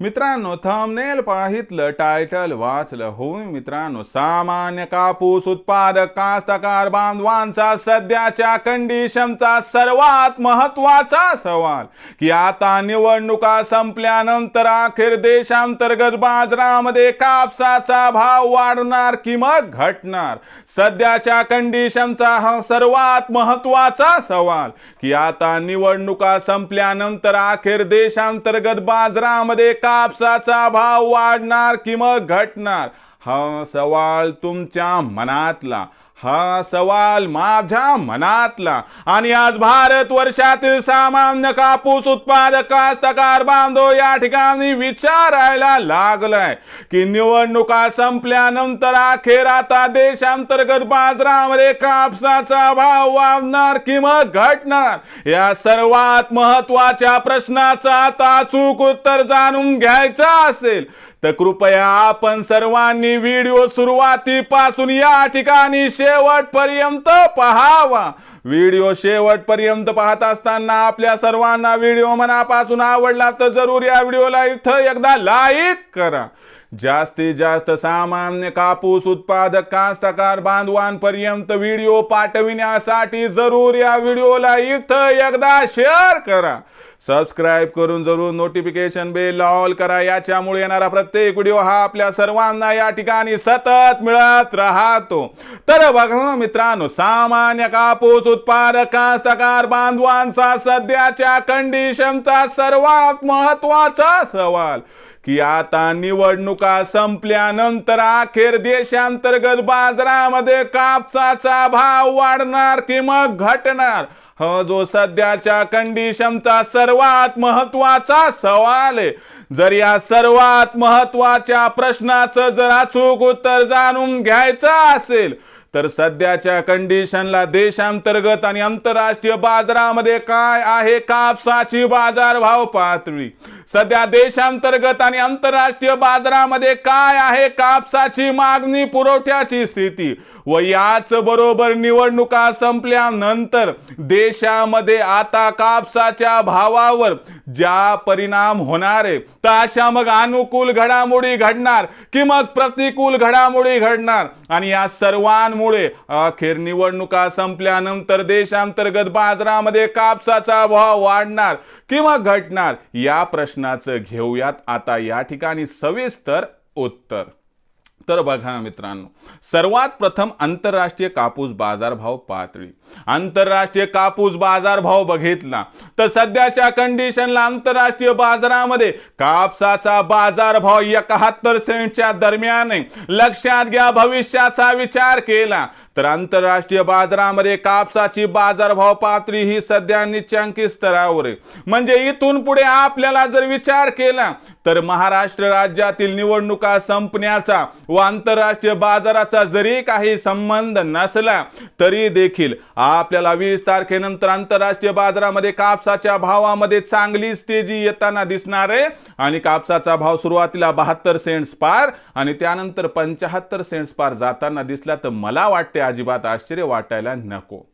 मित्रांनो thumbnail पाहितलं title वाचलं. होऊन मित्रांनो सामान्य कापूस उत्पादक कास्तकार बांधवांचा सध्याच्या कंडिशनचा सर्वात महत्त्वाचा सवाल की आता निवडणुका संपल्यानंतर अखेर देशांतर्गत बाजारामध्ये कापसाचा भाव वाढणार कि मग घटणार? सध्याच्या कंडिशनचा हा सर्वात महत्त्वाचा सवाल की आता निवडणुका संपल्यानंतर अखेर देशांतर्गत बाजारामध्ये कापसाचा भाव वाढणार किंमत मग घटणार? हा सवाल तुमच्या मनातला हा सवाल माझ्या मनातला. आणि आज भारत वर्षातील सामान्य कापूस उत्पादक कास्तकार बांधव या ठिकाणी विचारायला लागलाय की निवडणुका संपल्यानंतर अखेर आता देशांतर्गत बाजारामध्ये कापसाचा भाव वाढणार किंवा मग घटणार? या सर्वात महत्त्वाच्या प्रश्नाचं आता अचूक उत्तर जाणून घ्यायचं असेल. तर कृपया आपण सर्वांनी व्हिडिओ सुरुवातीपासून या ठिकाणी शेवटपर्यंत पहावा. व्हिडिओ शेवटपर्यंत पाहत असताना आपल्या सर्वांना व्हिडिओ मनापासून आवडला तर जरूर या व्हिडिओला इथं एकदा लाईक करा. जास्तीत जास्त सामान्य कापूस उत्पादक कास्तकार बांधवांपर्यंत व्हिडिओ पाठविण्यासाठी जरूर या व्हिडिओला इथं एकदा शेअर करा. सबस्क्राईब करून जरूर नोटिफिकेशन बेल ऑल करा. याच्यामुळे येणारा प्रत्येक व्हिडिओ हा आपल्या सर्वांना या ठिकाणी सतत मिळत राहतो. तर बघा मित्रांनो सामान्य कापूस उत्पादक कास्तकार बांधवांचा सध्याच्या कंडिशनचा सर्वात महत्त्वाचा सवाल की आता निवडणुका संपल्यानंतर अखेर देशांतर्गत बाजारामध्ये कापसाचा भाव वाढणार की मग घटणार? हा जो सध्याच्या कंडिशनचा सर्वात महत्त्वाचा सवाल आहे. जर या सर्वात महत्त्वाच्या प्रश्नाचं जर अचूक उत्तर जाणून घ्यायचं असेल तर सध्याच्या कंडिशनला देशांतर्गत आणि आंतरराष्ट्रीय बाजारामध्ये काय आहे कापसाची बाजारभाव पातळी? सध्या देशांतर्गत आणि आंतरराष्ट्रीय बाजारामध्ये काय आहे कापसाची मागणी पुरवठ्याची स्थिती व याच बरोबर निवडणुका संपल्यानंतर देशामध्ये आता कापसाच्या भावावर ज्या परिणाम होणार आहे तर अशा मग अनुकूल घडामोडी घडणार कि मग प्रतिकूल घडामोडी घडणार? आणि या सर्वांमुळे अखेर निवडणुका संपल्यानंतर देशांतर्गत बाजारामध्ये कापसाचा भाव वाढणार किंवा घटणार या प्रश्नाचं घेऊयात. आता या ठिकाणी सविस्तर उत्तर. तर बघा मित्रांनो सर्वात प्रथम आंतरराष्ट्रीय कापूस बाजारभाव पातळी. आंतरराष्ट्रीय कापूस बाजारभाव बघितला. तर सध्याच्या कंडिशनला आंतरराष्ट्रीय बाजारामध्ये कापसाचा बाजारभाव एकाहत्तर सेंटच्या दरम्यान लक्षात घ्या भविष्याचा विचार केला. तर आंतरराष्ट्रीय बाजारामध्ये कापसाची बाजारभाव पातळी ही सध्या निच्चांकी स्तरावर आहे. म्हणजे इथून पुढे आपल्याला जर विचार केला तर महाराष्ट्र राज्यातील निवडणुका संपण्याचा व आंतरराष्ट्रीय बाजाराचा जरी काही संबंध नसला तरी देखील आपल्याला वीस तारखेनंतर आंतरराष्ट्रीय बाजारामध्ये कापसाच्या भावामध्ये चांगलीच तेजी येताना दिसणार आहे आणि कापसाचा भाव सुरुवातीला बहात्तर सेंट्स पार आणि त्यानंतर पंचाहत्तर सेंट्स पार जाताना दिसला तर मला वाटते अजिबात आश्चर्य वाटायला नको.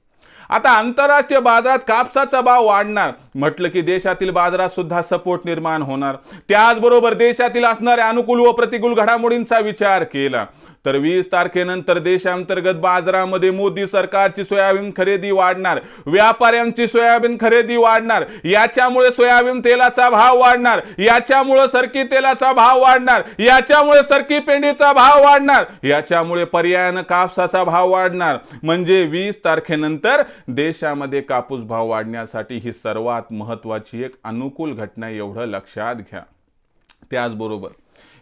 आता आंतरराष्ट्रीय बाजारात कापसाचा भाव वाढणार. म्हटलं की देशातील बाजारात सुद्धा सपोर्ट निर्माण होणार. त्याचबरोबर देशातील असणाऱ्या अनुकूल व प्रतिकूल घडामोडींचा विचार केला. तर वीस तारखेनंतर देशांतर्गत बाजारामध्ये मोदी सरकारची सोयाबीन खरेदी वाढणार व्यापाऱ्यांची सोयाबीन खरेदी वाढणार याच्यामुळे सोयाबीन तेलाचा भाव वाढणार याच्यामुळे सरकी तेलाचा भाव वाढणार याच्यामुळे सरकी पेंडीचा भाव वाढणार याच्यामुळे पर्यायानं कापसाचा भाव वाढणार. म्हणजे वीस तारखेनंतर देशामध्ये कापूस भाव वाढण्यासाठी ही सर्वात महत्वाची एक अनुकूल घटना एवढं लक्षात घ्या. त्याचबरोबर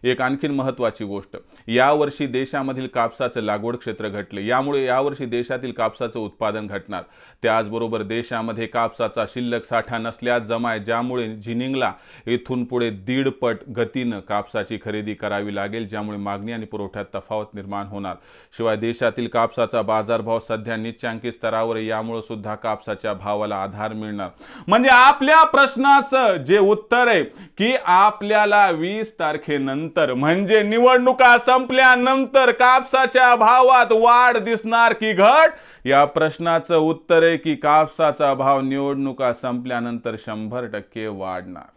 एक आणखीन महत्त्वाची गोष्ट. यावर्षी देशामधील कापसाचं लागवड क्षेत्र घटले. यामुळे यावर्षी देशातील कापसाचं उत्पादन घटणार. त्याचबरोबर देशामध्ये कापसाचा शिल्लक साठा नसल्यास जमाय ज्यामुळे जिनिंगला इथून पुढे दीडपट गतीनं कापसाची खरेदी करावी लागेल ज्यामुळे मागणी आणि पुरवठ्यात तफावत निर्माण होणार. शिवाय देशातील कापसाचा बाजारभाव सध्या निच्चांकी स्तरावर आहे, यामुळे सुद्धा कापसाच्या भावाला आधार मिळणार. म्हणजे आपल्या प्रश्नाचं जे उत्तर आहे की आपल्याला वीस तारखेनंतर म्हणजे निवडणुका संपल्यानंतर कापसाच्या भावात वाढ दिसणार की घट? या प्रश्नाचं उत्तर आहे की कापसाचा भाव निवडणुका संपल्यानंतर शंभर टक्के वाढणार.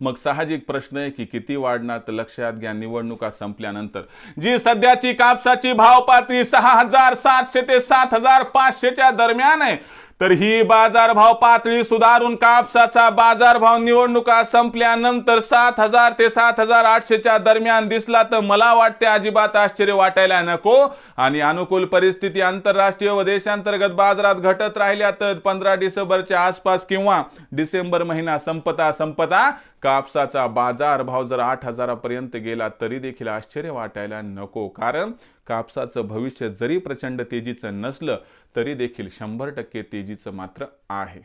मग साहजिक प्रश्न आहे की किती वाढणार तर लक्षात घ्या. निवडणुका संपल्यानंतर जी सध्याची कापसाची भाव पातळी सहा हजार सातशे ते सात हजार पाचशेच्या दरम्यान आहे तर ही बाजारभाव पातळी सुधारून कापसाचा बाजारभाव निवडणुका संपल्यानंतर सात हजार ते सात हजार आठशेच्या दरम्यान दिसला तर मला वाटते अजिबात आश्चर्य वाटायला नको. आणि अनुकूल परिस्थिती आंतरराष्ट्रीय व देशांतर्गत बाजारात घटत राहिल्या तर पंधरा डिसेंबरच्या आसपास किंवा डिसेंबर महिना संपता संपता कापसाचा बाजारभाव जर आठ हजारापर्यंत गेला तरी देखील आश्चर्य वाटायला नको. कारण कापसाचं भविष्य जरी प्रचंड तेजीचं नसलं तरी देखील शंभर टक्के तेजीचं मात्र आहे.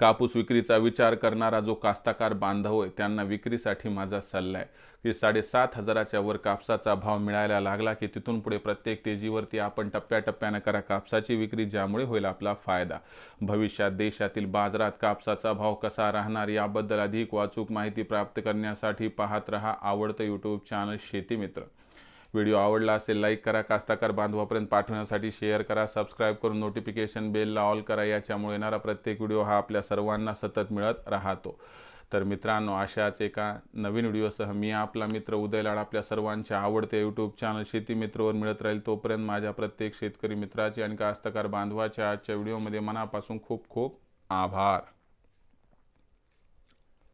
कापूस विक्रीचा विचार करणारा जो कास्ताकार बांधव आहे त्यांना विक्रीसाठी माझा सल्ला आहे की साडेसात हजाराच्या वर कापसाचा भाव मिळायला लागला की तिथून पुढे प्रत्येक तेजीवरती आपण टप्प्याटप्प्यानं करा कापसाची विक्री ज्यामुळे होईल आपला फायदा. भविष्यात देशातील बाजारात कापसाचा भाव कसा राहणार याबद्दल अधिक वाचूक माहिती प्राप्त करण्यासाठी पाहत रहा आवडतं यूट्यूब चॅनल शेतीमित्र व्हिडिओ आवडला असेल लाईक करा कास्ताकार बांधवापर्यंत पाठवण्यासाठी शेअर करा सबस्क्राईब करून नोटिफिकेशन बेलला ऑल करा याच्यामुळे येणारा प्रत्येक व्हिडिओ हा आपल्या सर्वांना सतत मिळत राहतो. तर मित्रांनो अशाच एका नवीन व्हिडिओसह मी आपला मित्र उदय लाड आपल्या सर्वांच्या आवडते यूट्यूब चॅनल शेती मित्रवर मिळत राहील तोपर्यंत माझ्या प्रत्येक शेतकरी मित्राचे आणि कास्तकार बांधवाच्या आजच्या व्हिडिओमध्ये मनापासून खूप खूप आभार.